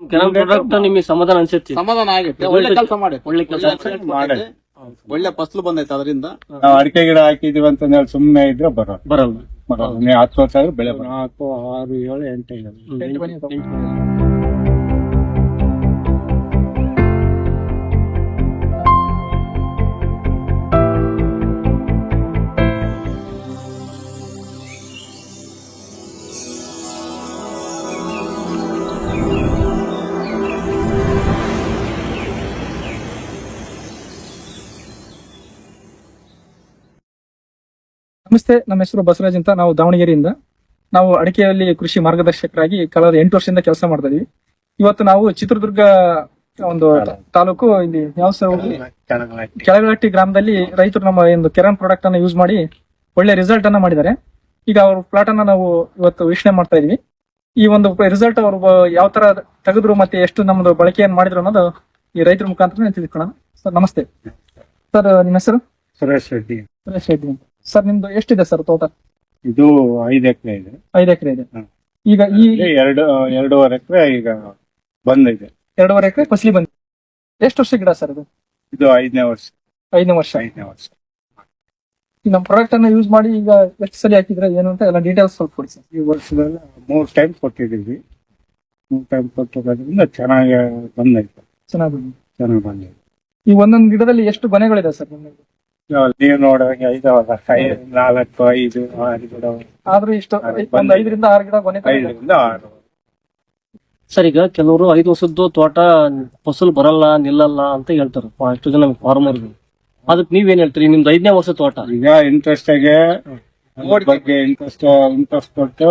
ಕೆಲವು ಪ್ರಾಡಕ್ಟ್ ನಿಮಗೆ ಸಮಾಧಾನ ಅನ್ಸುತ್ತೆ. ಸಮಾಧಾನ ಆಗುತ್ತೆ. ಒಳ್ಳೆ ಕೆಲಸ ಮಾಡಿ. ಒಳ್ಳೆ ಕೆಲಸ ಮಾಡಿ. ಒಳ್ಳೆ ಫಸಲು ಬಂದೈತೆ ಅದರಿಂದ. ನಾವು ಅಡಿಕೆ ಗಿಡ ಹಾಕಿದೀವಿ ಅಂತ ಹೇಳಿ ಸುಮ್ಮನೆ ಇದ್ರೆ ಬರೋದು ಬರಲ್ಲ. ಬರಲ್ಲ. ನೀವು ಹತ್ತು ವರ್ಷ ಆದ್ರೆ ಬೆಳೆ ನಾಲ್ಕು ಆರು ಏಳು ಎಂಟು ನಮಸ್ತೆ ನಮ್ಮ ಹೆಸರು ಬಸವರಾಜ್ ಅಂತ. ನಾವು ದಾವಣಗೆರೆಯಿಂದ. ನಾವು ಅಡಿಕೆಯಲ್ಲಿ ಕೃಷಿ ಮಾರ್ಗದರ್ಶಕರಾಗಿ ಕಳೆದ ಎಂಟು ವರ್ಷದಿಂದ ಕೆಲಸ ಮಾಡ್ತಾ ಇದೀವಿ. ಇವತ್ತು ನಾವು ಚಿತ್ರದುರ್ಗ ಒಂದು ತಾಲೂಕು ಇಲ್ಲಿ ಯಾವ ಕೆಳಗಟ್ಟಿ ಗ್ರಾಮದಲ್ಲಿ ರೈತರು ನಮ್ಮ ಒಂದು ಕೆರನ್ ಪ್ರಾಡಕ್ಟ್ ಅನ್ನ ಯೂಸ್ ಮಾಡಿ ಒಳ್ಳೆ ರಿಸಲ್ಟ್ ಅನ್ನ ಮಾಡಿದ್ದಾರೆ. ಈಗ ಅವ್ರ ಪ್ಲಾಟ್ ಅನ್ನ ನಾವು ಇವತ್ತು ವೀಕ್ಷಣೆ ಮಾಡ್ತಾ ಇದೀವಿ. ಈ ಒಂದು ರಿಸಲ್ಟ್ ಅವರು ಯಾವ ತರ ತೆಗೆದ್ರು ಮತ್ತೆ ಎಷ್ಟು ನಮ್ದು ಬಳಕೆಯನ್ನು ಮಾಡಿದ್ರು ಅನ್ನೋದು ಈ ರೈತರ ಮುಖಾಂತರ ತಿಳ್ಕೊಳ್ಳೋಣ ಸರ್ ನಮಸ್ತೆ. ಸರ್ ನಿಮ್ಮ ಹೆಸರು? ಸುರೇಶ್ ರೆಡ್ಡಿ. ಸುರೇಶ್ ರೆಡ್ಡಿ ಅಂತ. ಸರ್ ನಿಮ್ದು ಎಷ್ಟಿದೆ ಸರ್ ತೋಟ ಇದು ಐದು ಎಕರೆ ಇದೆ. ಐದು ಎಕರೆ ಇದೆ. ಹ್ಮ್. ಈಗ ಈ ಇಲ್ಲಿ ಎರಡು ಎರಡೂವರೆ ಎಕರೆ ಈಗ ಬಂದಿದೆ. ಎರಡೂವರೆ ಎಕರೆ ಫಸಲಿ ಬಂದಿದೆ ಎಷ್ಟು ವರ್ಷ ಗಿಡ ಸರ್ ಇದು? ಇದು ಐದನೇ ವರ್ಷ. ಐದನೇ ವರ್ಷ. ಐದನೇ ವರ್ಷ. ಈ ನಮ್ಮ ಪ್ರಾಡಕ್ಟ್ ಅನ್ನ ಯೂಸ್ ಮಾಡಿ ಈಗ ಎಷ್ಟು ಸರಿ ಹಾಕಿದ್ರೆ ಏನು ಅಂತ ಎಲ್ಲ ಡೀಟೇಲ್ಸ್ ಸ್ವಲ್ಪ ಕೊಡಿ ಸರ್. ಈ ವರ್ಷದಲ್ಲಿ ಮೂರ್ ಟೈಮ್ ಕೊಟ್ಟಿದ್ದೀವಿ. ಮೂರ್ ಟೈಮ್ ಕೊಟ್ಟಿರೋದ್ರಿಂದ ಚೆನ್ನಾಗಿ ಬಂದೈತೆ. ಚೆನ್ನಾಗಿ ಬಂದಿದೆ. ಚೆನ್ನಾಗಿ ಬಂದಿದೆ. ಈ ಒಂದೊಂದು ಗಿಡದಲ್ಲಿ ಎಷ್ಟು ಗೊನೆಗಳಿದೆ ಸರ್ ನಿಮ್ಮಲ್ಲಿ? ನೀವು ನೋಡುವಾಗ ಐದವಲ್ಲ ಐದು ನಾಲ್ಕು ಐದು ಆರು ಗಿಡ ಆದ್ರೂ ಇಷ್ಟು ಒಂದ್ ಐದರಿಂದ ಆರು ಗಿಡ ಕೊನೆ. ಐದರಿಂದ ಆರು. ಸರ್ ಈಗ ಕೆಲವರು ಐದು ವರ್ಷದ್ದು ತೋಟ ಫಸಲು ಬರಲ್ಲ ನಿಲ್ಲಲ್ಲ ಅಂತ ಹೇಳ್ತಾರೆ. ಅಷ್ಟು ಜನ ಫಾರ್ಮರ್ ಅದಕ್ಕೆ ನೀವೇನ್ ಹೇಳ್ತೀರಿ? ನಿಮ್ದು ಐದನೇ ವರ್ಷ ತೋಟ. ಈಗ ಇಂಟ್ರೆಸ್ಟ್ ಆಗಿ ಬಗ್ಗೆ ಇಂಟ್ರೆಸ್ಟ್ ಇಂಟ್ರೆಸ್ಟ್ ಕೊಟ್ಟು.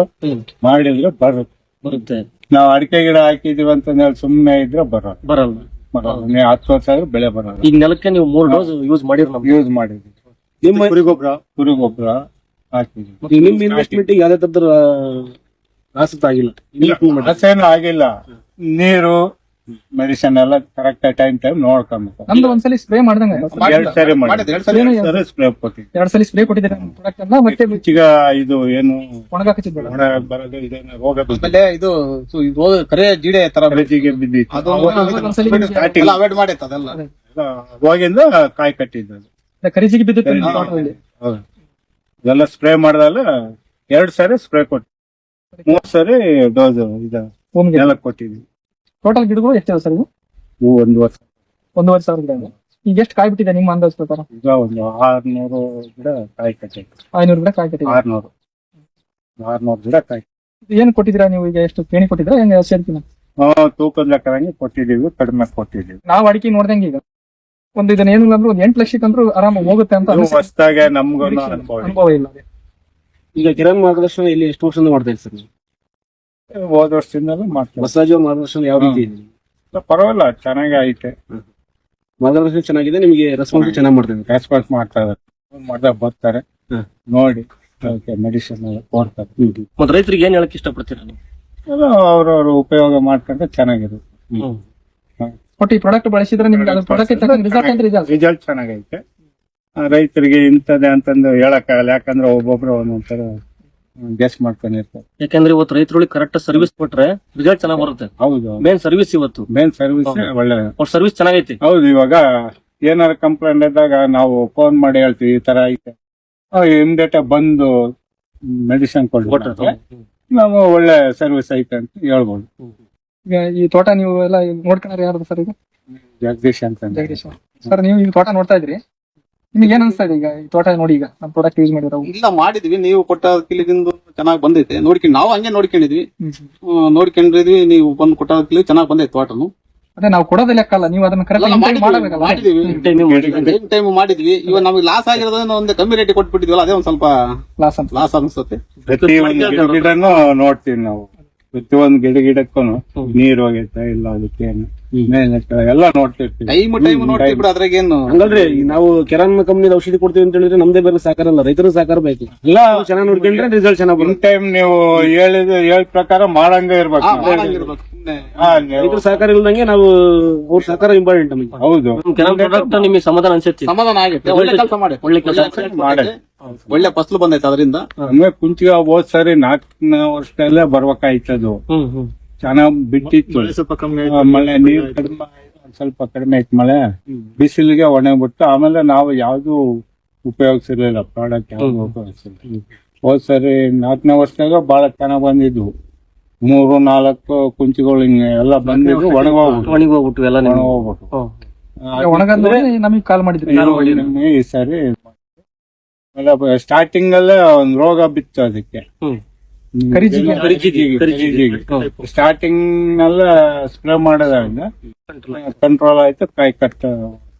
ಮಾಡಿದ್ರೆ ಬರುತ್ತೆ. ಬರುತ್ತೆ. ನಾವು ಅಡಿಕೆ ಗಿಡ ಹಾಕಿದೀವಿ ಅಂತ ಹೇಳಿ ಸುಮ್ಮನೆ ಇದ್ರೆ ಬರಲ್ಲ. ಬರಲ್ಲ. ಬರೋದು ನೀವು ಹತ್ತು ವರ್ಷ ಆದ್ರೆ ಬೆಳೆ ಬರೋದು. ಈಗ ನೆಲಕ್ಕೆ ನೀವು ಮೂರ್ ಡೋಸ್ ಯೂಸ್ ಮಾಡಿರ್ ನಮ್ಗೆ? ಯೂಸ್ ಮಾಡಿದ್ವಿ. ನಿಮ್ಮ ಕುರಿ ಗೊಬ್ಬರ ಕುರಿ ಗೊಬ್ಬರ ಹಾಕಿದ್ವಿ. ಈಗ ನಿಮ್ ಇನ್ವೆಸ್ಟ್ಮೆಂಟ್ ಯಾವ್ದೇ ತರದ ಆಗಿಲ್ಲ. ಆಗಿಲ್ಲ ರಸೇನು ಆಗಿಲ್ಲ. ನೀರು ಮೆಡಿಸಿನ್ ಎಲ್ಲ ಕರೆಕ್ಟ್ ಟೈಮ್ ಟೈಮ್ ನೋಡ್ಕೊಬೇಕು. ನಮ್ದು ಒಂದ್ಸಲಿ ಸ್ಪ್ರೇ ಮಾಡ್ದಂಗ ಎರಡ್ ಸರಿ ಮಾಡಿದ್ವಿ ಎರಡ್ ಸರಿ ಸ್ಪ್ರೇ ಕೊಟ್ಟಿದ್ವಿ ಎರಡ್ ಸಲ ಸ್ಪ್ರೇ ಕೊಟ್ಟಿದ್ದೀರಾ ಪ್ರಾಡಕ್ಟ್ ಎಲ್ಲ ಮತ್ತೆ ಈಗ ಇದು ಏನು ಒಣಗಾಕಿದ್ಬೇಡ ಒಣ ಬರೋದು ಇದೇನು ರೋಗ ಆಮೇಲೆ ಇದು ಸು- ಇದು ಹೋದ ಕರೆ ಜಿಡೆ ತರ ಕರೆಜಿಗೆ ಬಿದ್ದಿತ್ತು ಅದು ಒಂದ್ಸಲಿ ಎಲ್ಲ ಅವಾಯ್ಡ್ ಮಾಡೈತೆ ಅದೆಲ್ಲ. ಅವಾಗಿಂದ ಕಾಯಿ ಕಟ್ಟಿದ್ದು ಅದು. ಕರಿಜಿಗೆ ಬಿದ್ದಿತ್ತು ನಿಮ್ಮ ತೋಟದಲ್ಲಿ. ಹೌದು. ಇದೆಲ್ಲ ಸ್ಪ್ರೇ ಮಾಡ್ದಲ್ಲ ಎರಡ್ ಸಾರಿ ಸ್ಪ್ರೇ ಕೊಟ್ಟು ಮೂರ್ ಸಾರಿ ಡೋಸ್ ಇದ ಭೂಮಿಗೆ ಎಲ್ಲ ಕೊಟ್ಟಿದ್ವಿ. ಟೋಟಲ್ ಗಿಡಗಳು ಎಷ್ಟಿದೆ ಸರ್ ಇವು? ಇವು ಒಂದು ವರ್ಷ. ಒಂದೂವರೆ ಸಾವಿರ ಗಿಡ ಇದೆ ಈಗ ಎಷ್ಟು ಕಾಯಿ ಬಿಟ್ಟಿದೆ ನಿಮ್ಮ ಅಂದಾಜ್ ಪ್ರಕಾರ? ಈಗ ಒಂದು ಆರ್ನೂರು ಗಿಡ ಕಾಯಿ ಕಟ್ಟಿತ್ತು ಐನೂರು ಗಿಡ ಕಾಯಿ ಕಟ್ಟಿದೆ ಆರ್ನೂರು. ಆರ್ನೂರು ಗಿಡ ಕಾಯಿ. ಏನ್ ಕೊಟ್ಟಿದ್ದೀರಾ ನೀವು ಈಗ? ಎಷ್ಟು ಪೇಣಿ ಕೊಟ್ಟಿದ್ದೀರಾ? ಹೆಂಗ ಸೇರ್ತೀನಿ ಆ, ತೂಕದ ಲೆಕ್ಕದಂಗೆ ಕೊಟ್ಟಿದೀವಿ ಕಡಿಮೆ ಕೊಟ್ಟಿದೀವಿ ನಾವು ಅಡಿಕೆ ನೋಡ್ದಂಗೆ ಈಗ. ಒಂದು ಇದನ್ನ ಏನಿಲ್ಲ ಅಂದ್ರೆ ಒಂದು ಎಂಟು ಲಕ್ಷಕ್ಕಂದ್ರೂ ಆರಾಮ ಹೋಗುತ್ತೆ ಅಂತ ಇದು ಅನ್ಸುತ್ತೆ. ಹೊಸ್ದಾಗೆ ನಮ್ಗೂ ಅನುಭವ ಇದೆ. ಅನುಭವ ಇಲ್ಲ ಈಗ ಕಿರಣ್ ಮಾರ್ಗದರ್ಶನ ಇಲ್ಲಿ ಎಷ್ಟು ವರ್ಷದಿಂದ ಮಾಡ್ತಾ ಇದ್ದೀರಿ ಸರ್ ನೀವು? ಹೋದ ವರ್ಷದಿಂದಲೂ ಮಾಡ್ತೀವಿ ಬಸವರಾಜ್ ಅವ್ರ ಮಾರ್ಗದರ್ಶನ ಯಾವ ರೀತಿ ಇದೆ? ಪರವಾಗಿಲ್ಲ ಚೆನ್ನಾಗಿ ಐತೆ ಮಾರ್ಗದರ್ಶನ ಚೆನ್ನಾಗಿದೆ ನಿಮಗೆ ರೆಸ್ಪಾನ್ಸ್ ಚೆನ್ನಾಗಿ ಮಾಡ್ತೀನಿ ರೆಸ್ಪಾನ್ಸ್ ಮಾಡ್ತಾ ಇದ್ದಾರೆ. ಮಾಡ್ದಾಗ ಬರ್ತಾರೆ. ಹ್ಮ್. ನೋಡಿ ಅದಕ್ಕೆ ಮೆಡಿಸಿನ್ ಎಲ್ಲ ಕೊಡ್ತಾರೆ. ಮತ್ತೆ ರೈತರಿಗೆ ಏನ್ ಹೇಳಕ್ ಇಷ್ಟಪಡ್ತೀರಾ ನೀವು? ಅದು ಅವ್ರವ್ರ ಉಪಯೋಗ ಮಾಡ್ಕೊಂಡ್ರೆ ಚೆನ್ನಾಗಿದೆ. ಒಟ್ಟು ಈ ಪ್ರಾಡಕ್ಟ್ ಬಳಸಿದ್ರೆ ನಿಮ್ಗೆ ಅದ್ರ ಪ್ರಾಡಕ್ಟ್ ತಕ್ಕಂತ ರಿಸಲ್ಟ್ ಇದೆ ರಿಸಲ್ಟ್ ಚೆನ್ನಾಗೈತೆ. ಆ, ರೈತರಿಗೆ ಇಂಥದ್ದೇ ಅಂತಂದು ಹೇಳಕ್ಕಾಗಲ್ಲ. ಯಾಕಂದ್ರೆ ಒಬ್ಬೊಬ್ರು ಒಂದೊಂಥರ ಗೆಸ್ ಮಾಡ್ಕೊಂಡಿರ್ತಾರೆ ಯಾಕಂದ್ರೆ ಇವತ್ತು ರೈತರುಗಳಿಗೆ ಕರೆಕ್ಟ್ ಸರ್ವಿಸ್ ಕೊಟ್ರೆ ರಿಸಲ್ಟ್ ಚೆನ್ನಾಗಿ ಬರುತ್ತೆ. ಹೌದು ಮೇನ್ ಸರ್ವಿಸ್ ಇವತ್ತು. ಮೇನ್ ಸರ್ವಿಸ್ ಒಳ್ಳೆ ಅವ್ರ ಸರ್ವಿಸ್ ಚೆನ್ನಾಗೈತಿ. ಹೌದು ಇವಾಗ ಏನಾರ ಕಂಪ್ಲೇಂಟ್ ಇದ್ದಾಗ ನಾವು ಫೋನ್ ಮಾಡಿ ಹೇಳ್ತೀವಿ ಈ ತರ ಐತೆ. ಇಮ್ಡಿಯೇಟ್ ಬಂದು ಮೆಡಿಸಿನ್ ಕೊಟ್ಟು ಕೊಡ್ತಾರೆ ನಾವು ಒಳ್ಳೆ ಸರ್ವಿಸ್ ಐತೆ ಅಂತ ಹೇಳ್ಬೋದು. ಈಗ ಈ ತೋಟ ನೀವು ಎಲ್ಲ ನೋಡ್ಕೊಂಡ್ರೆ ಯಾರು ಸರ್ ಈಗ ಜಗದೀಶ್ ಅಂತ ಜಗದೀಶ್ ಸರ್ ನೀವು ಈ ತೋಟ ನೋಡ್ತಾ ಇದ್ರಿ? ನಿಮ್ಗೆ ಏನ್ ಅನ್ಸ್ತಾ ಇದೆ ಈಗ ಈ ತೋಟ ನೋಡಿ ಈಗ ನಮ್ಮ ಪ್ರಾಡಕ್ಟ್ ಯೂಸ್ ಮಾಡಿರೋ ಇಲ್ಲ ಮಾಡಿದ್ವಿ. ನೀವು ಕೊಟ್ಟ ಕಿಲಿದಿಂದ ಚೆನ್ನಾಗಿ ಬಂದೈತೆ ನೋಡ್ಕೊಂಡು ನಾವು ಹಂಗೆ ನೋಡ್ಕೊಂಡಿದ್ವಿ. ಹ್ಮ್, ನೋಡ್ಕೊಂಡಿದ್ವಿ. ನೀವು ಬಂದು ಕೊಟ್ಟ ಕಿಲಿ ಚೆನ್ನಾಗಿ ಬಂದೈತೆ ತೋಟನು. ಅದೇ ನಾವು ಕೊಡೋದೇ ಲೆಕ್ಕ ಅಲ್ಲ. ನೀವು ಅದನ್ನ ಕರೆಕ್ಟ್ ಮಾಡಬೇಕಲ್ಲ. ಮಾಡಿದೀವಿ. ಟೈಮ್ ಮಾಡಿದ್ವಿ. ಇವಾಗ ನಮಗೆ ಲಾಸ್ ಆಗಿರೋದನ್ನ ಒಂದು ಕಮ್ಮಿ ರೇಟ್ ಕೊಟ್ಬಿಟ್ಟಿದ್ವಲ್ಲ ಅದೇ ಒಂದ್ ಸ್ವಲ್ಪ ಲಾಸ್ ಅಂತ ಲಾಸ್ ಅನ್ಸುತ್ತೆ. ಪ್ರತಿ ಒಂದು ಗಿಡ ಗಿಡನು ನೋಡ್ತೀವಿ ನಾವು. ಪ್ರತಿ ಒಂದು ಗಿಡ ಗಿಡಕ್ಕೂ ನೀರ್ ಹೋಗೈತೆ ಇಲ್ಲ ಅದಕ್ಕೆ ಏನು ಎಲ್ಲ ನೋಡ್ತಿರ್ತೀವಿ. ಟೈಮ್ ಟೈಮ್ ನೋಡ್ತೀವಿ ಬಿಡು ನಾವು ಕೆರಾನ್ ಕಂಪ್ನಿ ಔಷಧಿ ಕೊಡ್ತೀವಿ ಅಂತ ಹೇಳಿದ್ರೆ ನಮ್ದೇ ಬೇರೆ ಸಾಕಾರ ಅಲ್ಲ ರೈತರು ಸಾಕಾರ ಬೇಕು. ಎಲ್ಲ ಚೆನ್ನಾಗಿ ನೋಡ್ಕೊಂಡ್ರೆ ರಿಸಲ್ಟ್ ಚೆನ್ನಾಗಿ ಒಂದ್ ಬರುತ್ತೆ. ಟೈಮ್ ನೀವು ಹೇಳಿದ ಹೇಳಿದ ಪ್ರಕಾರ ಮಾಡಂಗೆ ಇರ್ಬೇಕು ರೈತರು ಸಹಕಾರ ಇಲ್ದಂಗೆ ನಾವು ಅವ್ರ ಸಹಕಾರ ಇಂಪಾರ್ಟೆಂಟ್ ನಮಗೆ. ಹೌದು. ಕೆಲವು ಪ್ರಾಡಕ್ಟ್ ನಿಮಗೆ ಸಮಾಧಾನ ಅನ್ಸುತ್ತೆ. ಸಮಾಧಾನ ಆಗುತ್ತೆ. ಒಳ್ಳೆ ಕೆಲಸ ಮಾಡಿ. ಒಳ್ಳೆ ಕೆಲಸ ಮಾಡಿ. ಒಳ್ಳೆ ಫಸಲು ಬಂದೈತೆ ಅದರಿಂದ. ನಮ್ಗೆ ಕುಂಚಿಗ ಹೋದ್ ಸರಿ ನಾಲ್ಕನೇ ವರ್ಷದಲ್ಲೇ ಬರ್ಬೇಕಾಯ್ತದು. ಹ್ಮ್ ಹ್ಮ್. ಚೆನ್ನಾಗ್ ಬಿಟ್ಟಿತ್ತು. ಸ್ವಲ್ಪ ಕಮ್ಮಿ ಮಳೆ ನೀರು ಕಡಿಮೆ ಆಯ್ತು, ಒಂದ್ ಸ್ವಲ್ಪ ಕಡಿಮೆ ಆಯ್ತು ಮಳೆ. ಬಿಸಿಲಿಗೆ ಒಣಗ್ಬಿಟ್ಟು ಆಮೇಲೆ ನಾವು ಯಾವ್ದು ಉಪಯೋಗಿಸಿರ್ಲಿಲ್ಲ. ಪ್ರಾಡಕ್ಟ್ ಯಾವ್ದು ಉಪಯೋಗಿಸಿಲ್ಲ ಹೋದ್ ಸರಿ ನಾಲ್ಕನೇ ವರ್ಷದಾಗ ಬಹಳ ಚೆನ್ನಾಗ್ ಬಂದಿದ್ವು ಮೂರು ನಾಲ್ಕು ಕುಂಚಿಗಳು ಹಿಂಗೆ ಎಲ್ಲ ಬಂದಿದ್ವು ಒಣಗೋಗ್ಬಿಟ್ಟು ಒಣಗಿ ಹೋಗ್ಬಿಟ್ಟು ಎಲ್ಲ ನಿಮ್ಗೆ. ಒಣಗೋಗ್ಬಿಟ್ಟು ಹ್ಮ್. ಒಣಗಂದ್ರೆ ನಮಗೆ ಕಾಲ್ ಮಾಡಿದ್ರಿ. ಈ ಸರಿ ಸ್ಟಾರ್ಟಿಂಗ್ ಅಲ್ಲೇ ಒಂದ್ ರೋಗ ಬಿತ್ತು ಅದಕ್ಕೆ. ಹ್ಮ್. ಸ್ಟಾರ್ಟಿಂಗ್ ನೆಲ್ಲ ಸ್ಪ್ರೇ ಮಾಡೋದ್ರಿಂದ ಕಂಟ್ರೋಲ್ ಆಯ್ತು ಕಾಯಿ ಕಟ್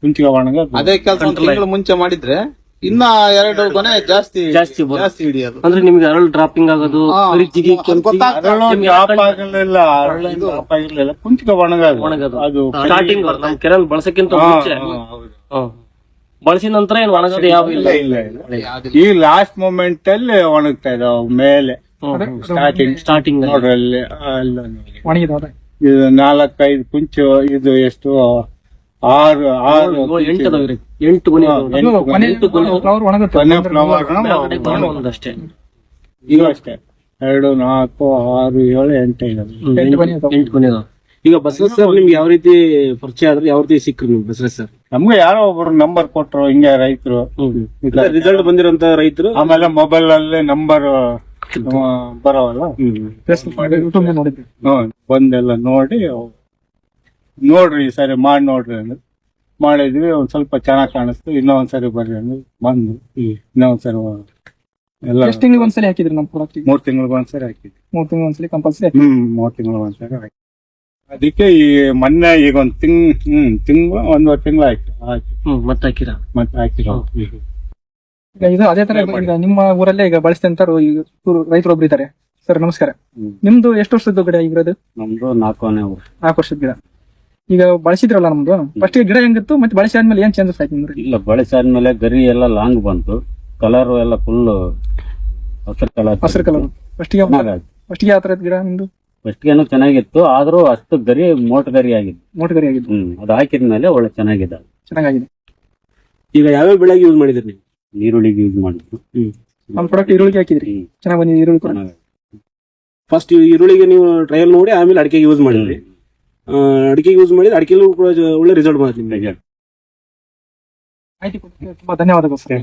ಕುಂಚಿಗೆ ಒಣಗ ಅದೇ ಕೆಲಸ ತಿಂಗಳು ಮುಂಚೆ ಮಾಡಿದ್ರೆ ಇನ್ನ ಎರಡು ಕೊನೆ ಜಾಸ್ತಿ ಜಾಸ್ತಿ. ಜಾಸ್ತಿ ಹಿಡಿಯೋದು. ಅಂದ್ರೆ ನಿಮ್ಗೆ ಅರಳು ಡ್ರಾಪಿಂಗ್ ಆಗೋದು ಆಗಿರ್ಲಿಲ್ಲ ಅರಳು ಆಗಿರ್ಲಿಲ್ಲ ಕುಂಚಿಗೆ ಒಣಗದು. ಒಣಗೋದು. ಅದು ಸ್ಟಾರ್ಟಿಂಗ್ ನಮ್ ಕೆರೆಲ್ ಬಳಸಕ್ಕಿಂತ ಮುಂಚೆ. ಬಳಸಿದ ನಂತರ ಏನ್ ಒಣಗೋದು ಯಾವ ಇಲ್ಲ. ಇಲ್ಲ ಇಲ್ಲ ಇಲ್ಲ. ಈ ಲಾಸ್ಟ್ ಮೂಮೆಂಟ್ ಅಲ್ಲಿ ಒಣಗ್ತಾ ಇದಾವ ಮೇಲೆ. ಸ್ಟಾರ್ಟಿಂಗ್ ಇದು. ನಾಲ್ಕೈದು ಕುಂಚು ಇದು ಎಷ್ಟು? ಆರು ಆರು ಎಂಟು ಎಂಟು ಗುಣಿ ಫ್ಲವರ್ ಒಂದಷ್ಟೇ. ಇದು ಅಷ್ಟೇ. ಎರಡು ನಾಲ್ಕು ಆರು ಏಳು ಎಂಟು ಎಂಟು ಗುಣಿ ಅದಾವ. ಈಗ ಬಸವ ಸರ್ ನಿಮ್ಗೆ ಯಾವ ರೀತಿ ಪರಿಚಯ ಆದ್ರೆ ಯಾವ ರೀತಿ ಸಿಕ್ಕ್ರಿ ನಿಮ್ಗೆ ಬಸವ ಸರ್? ನಮ್ಗೆ ಯಾರೋ ಒಬ್ಬರು ನಂಬರ್ ಕೊಟ್ರು ಹಿಂಗೆ ರೈತರು. ರಿಸಲ್ಟ್ ಬಂದಿರೋಂತ ರೈತರು? ಆಮೇಲೆ ಮೊಬೈಲ್ ಅಲ್ಲಿ ನಂಬರ್ ಬರೋವಲ್ಲ? ಯೂಟ್ಯೂಬ್ ನೋಡಿದ್ವಿ. ಬಂದೆಲ್ಲ ನೋಡಿ ನೋಡ್ರಿ ಈ ಸರಿ ಮಾಡಿ ನೋಡ್ರಿ ಅಂದ್ರೆ. ಮಾಡಿದ್ವಿ ಒಂದ್ ಸ್ವಲ್ಪ ಚೆನ್ನಾಗಿ ಕಾಣಿಸ್ತು ಇನ್ನೊಂದ್ ಸರಿ ಬರ್ರಿ ಅಂದ್ರೆ. ಬಂದು ಇನ್ನೊಂದ್ ಸರಿ ಎಲ್ಲ ಎಷ್ಟು ತಿಂಗಳಿಗೆ ಒಂದ್ಸರಿ ಹಾಕಿದ್ರಿ ನಮ್ಮ ಪ್ರಾಡಕ್ಟ್ ಮೂರ್ ತಿಂಗಳಿಗೆ ಒಂದ್ಸರಿ ಹಾಕಿದ್ವಿ. ಮೂರ್ ತಿಂಗಳು ಒಂದ್ಸಲಿ ಕಂಪಲ್ಸರಿ ಹ್ಮ್ ಮೂರ್ ತಿಂಗಳಿಗೆ ಒಂದ್ಸರಿ ಹಾಕಿ ಅದಕ್ಕೆ ಈ ಮೊನ್ನೆ ಈಗ ಒಂದ್ ತಿಂಗ್ ಹ್ಮ್ ತಿಂಗಳು ಒಂದೂವರೆ ತಿಂಗಳು ಆಯ್ತು. ಮತ್ತೆ ಹಾಕಿರ? ಮತ್ತೆ ಹಾಕಿರೋ ಈಗ ಇದು ಅದೇ ತರ ಈಗ ನಿಮ್ಮ ಊರಲ್ಲೇ ಈಗ ಬಳಸ್ತಂತಾರು ಈಗ ರೈತರು ಒಬ್ರು ಇದ್ದಾರೆ ಸರ್ ನಮಸ್ಕಾರ. ನಿಮ್ದು ಎಷ್ಟು ವರ್ಷದ ಗಿಡ ಇರೋದು ನಮ್ದು ನಾಲ್ಕನೇ ನಾಲ್ಕು ವರ್ಷದ ಗಿಡ. ಈಗ ಬಳಸಿದ್ರಲ್ಲ ನಮ್ದು? ಫಸ್ಟ್ ಗಿಡ ಹೆಂಗಿತ್ತು ಮತ್ತೆ ಬಳಸಿ ಆದ್ಮೇಲೆ ಏನ್ ಚೇಂಜಸ್ ಆಯ್ತು ನಿಮ್ದು ಇಲ್ಲ ಬಳಸಾದ್ಮೇಲೆ ಗರಿ ಎಲ್ಲ ಲಾಂಗ್ ಬಂತು. ಕಲರ್ ಎಲ್ಲ ಫುಲ್ ಹಸಿರು ಕಲರ್ ಹಸಿರು ಕಲರ್ ಫಸ್ಟಿಗೆ ಫಸ್ಟಿಗೆ ಯಾವ ತರ ಗಿಡ ನಿಮ್ದು? ಫಸ್ಟ್ಗೇನು ಚೆನ್ನಾಗಿತ್ತು ಆದ್ರೂ ಅಷ್ಟು ಗರಿ ಮೋಟ್ ಗರಿ ಆಗಿತ್ತು. ಮೋಟ್ ಗರಿ ಆಗಿತ್ತು. ಹ್ಮ್ ಅದು ಹಾಕಿದ್ಮೇಲೆ ಒಳ್ಳೆ ಚೆನ್ನಾಗಿದೆ. ಚೆನ್ನಾಗಿದೆ ಈಗ ಯಾವ್ಯಾವ ಬೆಳೆಗೆ ಯೂಸ್ ಮಾಡಿದ್ರಿ ನೀವು? ನೀರುಳ್ಳಿಗೆ ಯೂಸ್ ಮಾಡಿದ್ರು ನಮ್ಮ ಪ್ರಾಡಕ್ಟ್ ಈರುಳ್ಳಿ ಹಾಕಿದ್ರಿ. ಚೆನ್ನಾಗಿ ಬಂದಿದೆ ಈರುಳ್ಳಿ ಕೂಡ. ಫಸ್ಟ್ ಈರುಳ್ಳಿಗೆ ನೀವು ಟ್ರಯಲ್ ನೋಡಿ ಆಮೇಲೆ ಅಡಿಕೆಗೆ ಯೂಸ್ ಮಾಡಿದ್ರಿ. ಅಡಿಕೆಗೆ ಯೂಸ್ ಮಾಡಿದ್ರೆ ಅಡಿಕೆಲೂ ಕೂಡ ಒಳ್ಳೆ ರಿಸಲ್ಟ್ ಬಂದಿದೆ ನಿಮಗೆ. ಆಯ್ತು ತುಂಬಾ ಧನ್ಯವಾದಗಳು ಸರ್.